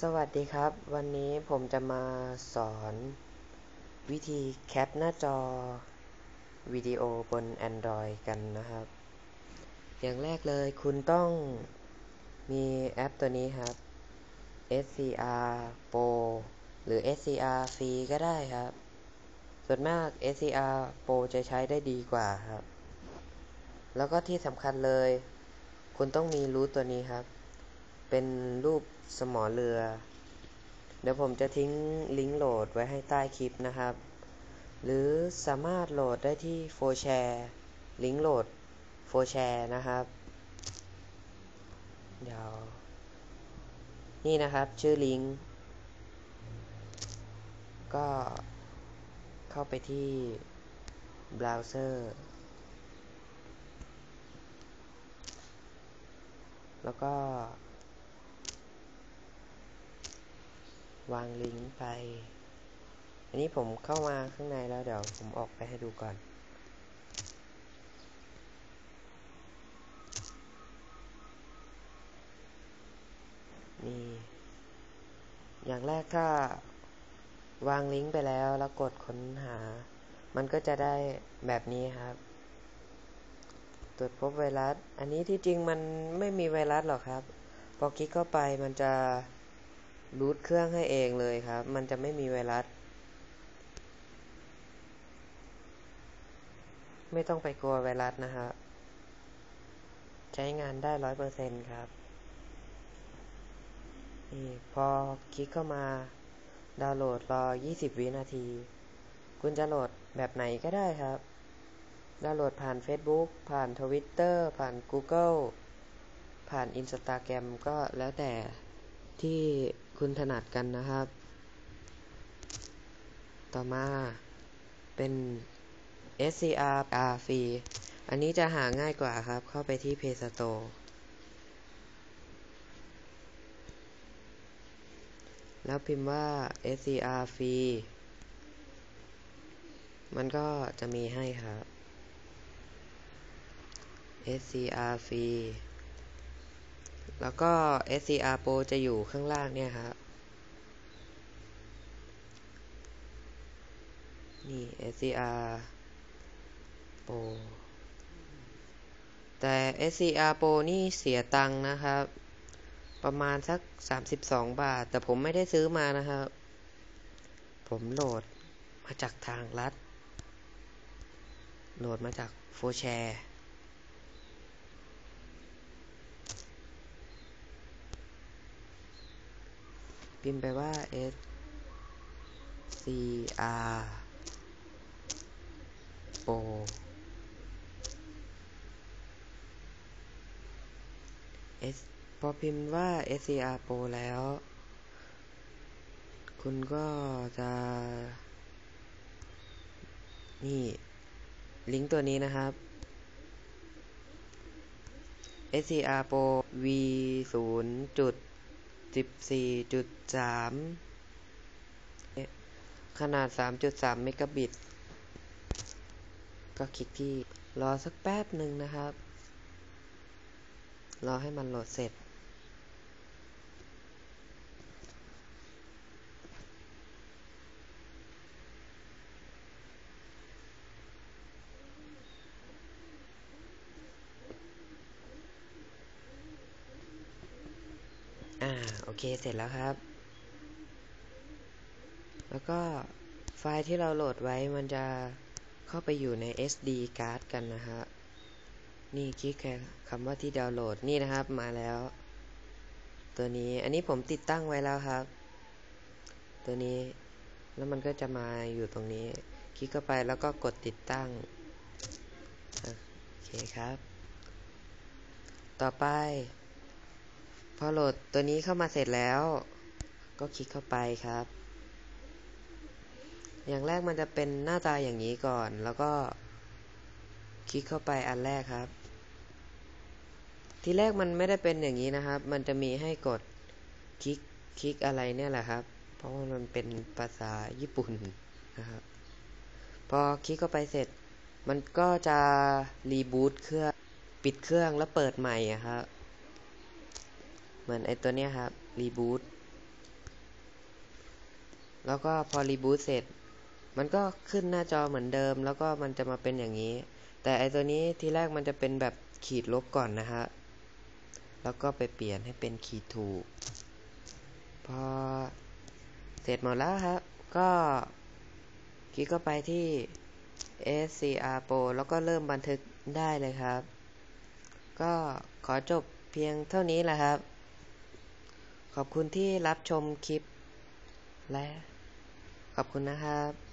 สวัสดีครับ วันนี้ผมจะมาสอนวิธีแคปหน้าจอวิดีโอบน Android กันนะครับ อย่างแรกเลยคุณต้องมีแอปตัวนี้ครับ SCR Pro หรือ SCR Free ก็ได้ครับ ส่วนมาก SCR Pro จะใช้ได้ดีกว่าครับ แล้วก็ที่สำคัญเลย คุณต้องมีรูทตัวนี้ครับ เป็นรูป สมอเรือ เดี๋ยวผมจะทิ้งลิงก์โหลดไว้ให้ใต้คลิปนะครับ หรือสามารถโหลดได้ที่โฟแชร์ลิงก์โหลดโฟแชร์นะครับ เดี๋ยว นี่นะครับชื่อลิงก์ก็เข้าไปที่เบราว์เซอร์แล้วก็ วางลิงก์ไป อันนี้ผมเข้ามาข้างในแล้วเดี๋ยวผมออกไปให้ดูก่อนนี่ อย่างแรกถ้าวางลิงก์ไปแล้วแล้วกดค้นหา มันก็จะได้แบบนี้ครับ ตรวจพบไวรัส อันนี้ที่จริงมันไม่มีไวรัสหรอกครับ พอคลิกเข้าไปมันจะ รูทเครื่องให้เองเลยครับ มันจะไม่มีไวรัส ไม่ต้องไปกลัวไวรัสนะครับ ใช้งานได้ร้อยเปอร์เซ็นครับนี่พอคลิกเข้ามาดาวน์โหลดรอ 20 วินาที คุณจะโหลดแบบไหนก็ได้ครับ ดาวน์โหลดผ่าน Facebook ผ่าน Twitter ผ่าน Google ผ่าน Instagram ก็แล้วแต่ ที่คุณถนัดกันนะครับ ต่อมาเป็น SCR R ฟรีอันนี้จะหาง่ายกว่าครับ เข้าไปที่ Play Store แล้วพิมพ์ว่า SCR ฟรีมันก็จะมีให้ครับ SCR ฟรี แล้วก็ SCR Pro จะอยู่ข้างล่างเนี่ยครับ นี่ SCR Pro แต่ SCR Pro นี่เสียตังค์นะครับ ประมาณสัก 32 บาท แต่ผมไม่ได้ซื้อมานะครับ ผมโหลดมาจากทางรัฐ โหลดมาจากโฟแชร์ พิมพ์ไปว่า S C R O S พอพิมพ์ว่า S C R Pro แล้ว คุณก็จะ นี่ ลิงก์ตัวนี้นะครับ SCR Pro V 0 สิบสี่จุดสามขนาด 3.3 เมกะบิต ก็คลิกที่รอสักแป๊บหนึ่งนะครับ รอให้มันโหลดเสร็จ เคเสร็จแล้วครับ แล้วก็ไฟล์ที่เราโหลดไว้มันจะเข้าไปอยู่ใน SD card กันนะฮะ นี่คลิกแค่คำว่าที่ดาวน์โหลดนี่นะครับมาแล้ว ตัวนี้อันนี้ผมติดตั้งไว้แล้วครับ ตัวนี้แล้วมันก็จะมาอยู่ตรงนี้ คลิกเข้าไปแล้วก็กดติดตั้งโอเคครับ ต่อไป พอโหลดตัวนี้เข้ามาเสร็จแล้ว ก็คลิกเข้าไปครับ อย่างแรกมันจะเป็นหน้าตาอย่างนี้ก่อน แล้วก็ คลิกเข้าไปอันแรกครับ ทีแรกมันไม่ได้เป็นอย่างนี้นะครับ มันจะมีให้กดคลิกคลิกอะไรเนี่ยแหละครับ เพราะว่ามันเป็นภาษาญี่ปุ่นนะครับ พอคลิกเข้าไปเสร็จ มันก็จะรีบูตเครื่อง ปิดเครื่องแล้วเปิดใหม่ครับ เหมือนไอตัวเนี้ยครับรีบูตแล้วก็พอรีบูตเสร็จ มันก็ขึ้นหน้าจอเหมือนเดิม แล้วก็มันจะมาเป็นอย่างนี้ แต่ไอตัวนี้ทีแรกมันจะเป็นแบบขีดลบก่อนนะฮะแล้วก็ไปเปลี่ยนให้เป็นขีดถูก พอเสร็จหมดแล้วครับ ก็คลิกเข้าไปที่ SCR Pro แล้วก็เริ่มบันทึกได้เลยครับ ก็ขอจบเพียงเท่านี้แหละครับ ขอบคุณที่รับชมคลิปและขอบคุณนะครับ